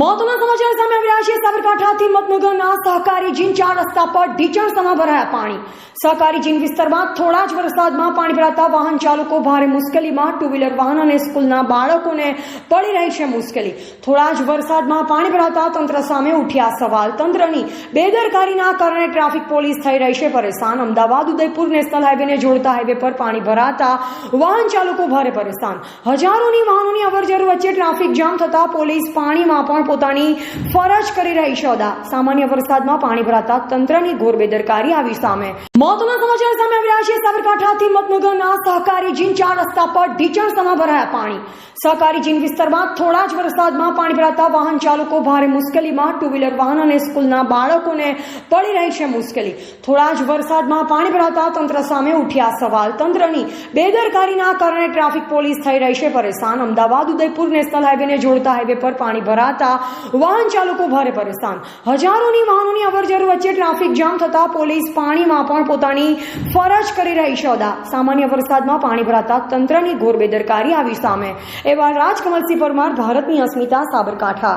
મહત્વના સમાચાર સામે આવી રહ્યા છે સાબરકાંઠાથી હિંમતનગરના સહકારી જીન ચાર રસ્તા પર ઢીચણસમાં ભરાયા પાણી. સહકારી જીન વિસ્તારમાં થોડા જ વરસાદમાં પાણી ભરાતા વાહન ચાલકો ભારે મુશ્કેલીમાં ટુ વ્હીલર વાહન અને સ્કૂલના બાળકોને પડી રહી છે મુશ્કેલી. થોડા જ વરસાદમાં પાણી ભરાતા તંત્ર સામે ઉઠ્યા સવાલ. તંત્રની બેદરકારીના કારણે ટ્રાફિક પોલીસ થઈ રહી છે પરેશાન. અમદાવાદ, ઉદયપુર નેશનલ હાઈવેને જોડતા હાઈવે પર પાણી ભરાતા વાહન ચાલકો ભારે પરેશાન. હજારોની વાહનોની અવરજવર વચ્ચે ટ્રાફિક જામ થતા પોલીસ પાણીમાં પણ પોતાની ફરજ કરી રહી છે સામાન્ય વરસાદમાં પાણી ભરાતા તંત્રની ઘોર બેદરકારી આવી સામે. મહત્વના સમાચાર સામે આવી છે. સાબરકાંઠાથી મતનગરના સહકારી જીન ચાર રસ્તા પર ઢીચણસમાં ભરાયા પાણી. સહકારી જીન વિસ્તારમાં થોડા જ વરસાદમાં પાણી ભરાતા વાહન ચાલકો ભારે મુશ્કેલીમાં ટુ વ્હીલર વાહન અને સ્કૂલના બાળકોને પડી રહી છે મુશ્કેલી. થોડા જ વરસાદમાં પાણી ભરાતા તંત્ર સામે ઉઠ્યા સવાલ. તંત્રની બેદરકારીના કારણે ટ્રાફિક પોલીસ થઈ રહી છે પરેશાન. અમદાવાદ, ઉદયપુર નેશનલ હાઈવેને જોડતા હાઈવે પર પાણી ભરાતા વાહન ચાલકો ભારે પરેશાન હજારોની વાહનોની અવરજવર વચ્ચે ટ્રાફિક જામ થતા પોલીસ પાણીમાં પણ પોતાની ફરજ કરી રહી છે. અદા સામાન્ય વરસાદમાં પાણી ભરાતા તંત્રની ઘોર બેદરકારી આવી સામે. એવા રાજકમલસિંહ પરમાર, ભારતની અસ્મિતા સાબરકાંઠા.